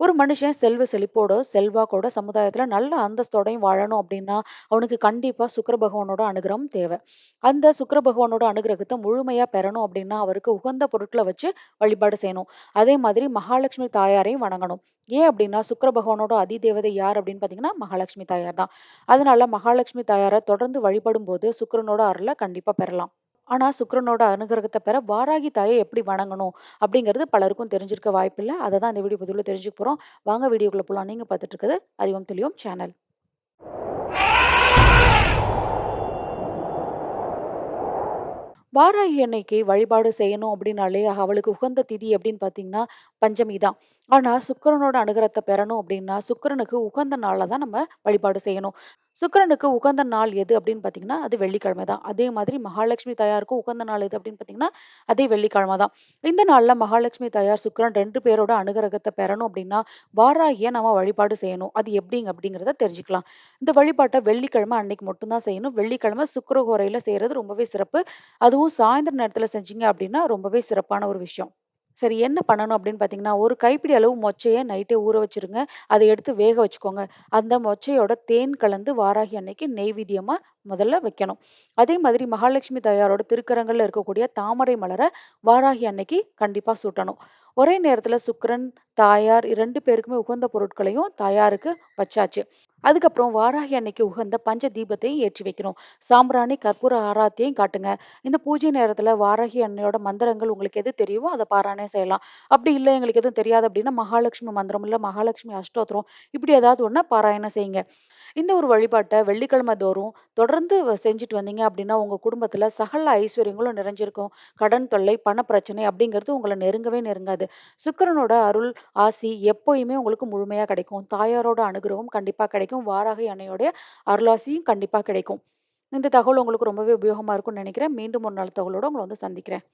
ஒரு மனுஷன் செல்வ செழிப்போட, செல்வாக்கோட சமுதாயத்துல நல்ல அந்தஸ்தோடையும் வாழணும் அப்படின்னா, அவனுக்கு கண்டிப்பா சுக்கர பகவானோட அனுகிரகம் தேவை. அந்த சுக்கர பகவானோட அனுகிரகத்தை முழுமையா பெறணும் அப்படின்னா, அவருக்கு உகந்த பொருட்களை வச்சு வழிபாடு செய்யணும். அதே மாதிரி மகாலட்சுமி தாயாரையும் வணங்கணும். ஏன் அப்படின்னா, சுக்கர பகவானோட அதிதேவதை யார் அப்படின்னு பார்த்தீங்கன்னா, மகாலட்சுமி தாயார் தான். அதனால மகாலட்சுமி தாயாரை தொடர்ந்து வழிபடும் போது சுக்கிரனோட அருளை கண்டிப்பா பெறலாம். ஆனா, சுக்கிரனோட அனுகிரகத்தை பெற வாராகி தாயை எப்படி வணங்கணும் அப்படிங்கிறது பலருக்கும் தெரிஞ்சிருக்க வாய்ப்பில்லை அதை தான் இந்த வீடியோ பதிவில் தெரிஞ்சுக்க போறோம். வாங்க வீடியோக்குள்ள போலாம். நீங்க பார்த்துட்டு இருக்கிறது அறிவம் தெளிவோம் சேனல். வாராகி அன்னைக்கு வழிபாடு செய்யணும் அப்படின்னாலே, அவளுக்கு உகந்த திதி அப்படின்னு பார்த்தீங்கன்னா, பஞ்சமி தான். ஆனா, சுக்கரனோட அனுகிரகத்தை பெறணும் அப்படின்னா, சுக்கரனுக்கு உகந்த நாளில் தான் நம்ம வழிபாடு செய்யணும். சுக்கிரனுக்கு உகந்த நாள் எது அப்படின்னு பார்த்தீங்கன்னா, அது வெள்ளிக்கிழமை தான். அதே மாதிரி மகாலட்சுமி தாயாருக்கும் உகந்த நாள் எது அப்படின்னு பார்த்தீங்கன்னா, அதே வெள்ளிக்கிழமை தான். இந்த நாளில் மகாலட்சுமி தாயார், சுக்கரன் ரெண்டு பேரோட அனுகிரகத்தை பெறணும் அப்படின்னா, வாராகியை நம்ம வழிபாடு செய்யணும். அது எப்படிங்க அப்படிங்கிறத தெரிஞ்சுக்கலாம். இந்த வழிபாட்டை வெள்ளிக்கிழமை அன்னைக்கு மட்டும்தான் செய்யணும். வெள்ளிக்கிழமை சுக்கிரஹோரையில செய்கிறது ரொம்பவே சிறப்பு. அதுவும் சாயந்தர நேரத்தில் செஞ்சீங்க அப்படின்னா, ரொம்பவே சிறப்பான ஒரு விஷயம். சரி என்ன பண்ணணும் அப்படின்னு பார்த்தீங்கன்னா, ஒரு கைப்பிடி அளவு மொச்சையை நைட்டே ஊற வச்சுருங்க. அதை எடுத்து வேக வச்சுக்கோங்க. அந்த மொச்சையோட தேன் கலந்து வாராகி அன்னைக்கு நெய்வேத்தியமா முதல்ல வைக்கணும். அதே மாதிரி மகாலட்சுமி தாயாரோட திருக்கரங்களில் இருக்கக்கூடிய தாமரை மலரை வாராகி அன்னைக்கு கண்டிப்பாக சூட்டணும். ஒரே நேரத்தில் சுக்கரன் தாயார் இரண்டு பேருக்குமே உகந்த பொருட்களையும் தாயாருக்கு வச்சாச்சு. அதுக்கப்புறம் வாராகி அன்னைக்கு உகந்த பஞ்ச தீபத்தையும் ஏற்றி வைக்கணும். சாம்பிராணி, கற்பூர ஆராத்தியையும் காட்டுங்க. இந்த பூஜை நேரத்துல வாராகி அன்னையோட மந்திரங்கள் உங்களுக்கு எது தெரியுமோ அதை பாராயணம் செய்யலாம். அப்படி இல்லை எங்களுக்கு எதுவும் தெரியாது அப்படின்னா, மகாலட்சுமி மந்திரம் இல்ல மகாலட்சுமி அஷ்டோத்திரம் இப்படி ஏதாவது ஒண்ண பாராயணம் செய்யுங்க. இந்த ஒரு வழிபாட்டை வெள்ளிக்கிழமை தோறும் தொடர்ந்து செஞ்சுட்டு வந்தீங்க அப்படின்னா, உங்கள் குடும்பத்தில் சகல ஐஸ்வர்யங்களும் நிறைஞ்சிருக்கும். கடன் தொல்லை, பண பிரச்சனை அப்படிங்கிறது உங்களை நெருங்கவே நெருங்காது. சுக்கிரனோட அருள், ஆசி எப்போயுமே உங்களுக்கு முழுமையாக கிடைக்கும். தாயாரோட அனுகிரகம் கண்டிப்பாக கிடைக்கும். வாராகி அன்னையோடைய அருளாசியும் கண்டிப்பாக கிடைக்கும். இந்த தகவல் உங்களுக்கு ரொம்பவே உபயோகமாக இருக்கும்னு நினைக்கிறேன். மீண்டும் ஒரு நாள் தகவலோட உங்களை வந்து சந்திக்கிறேன்.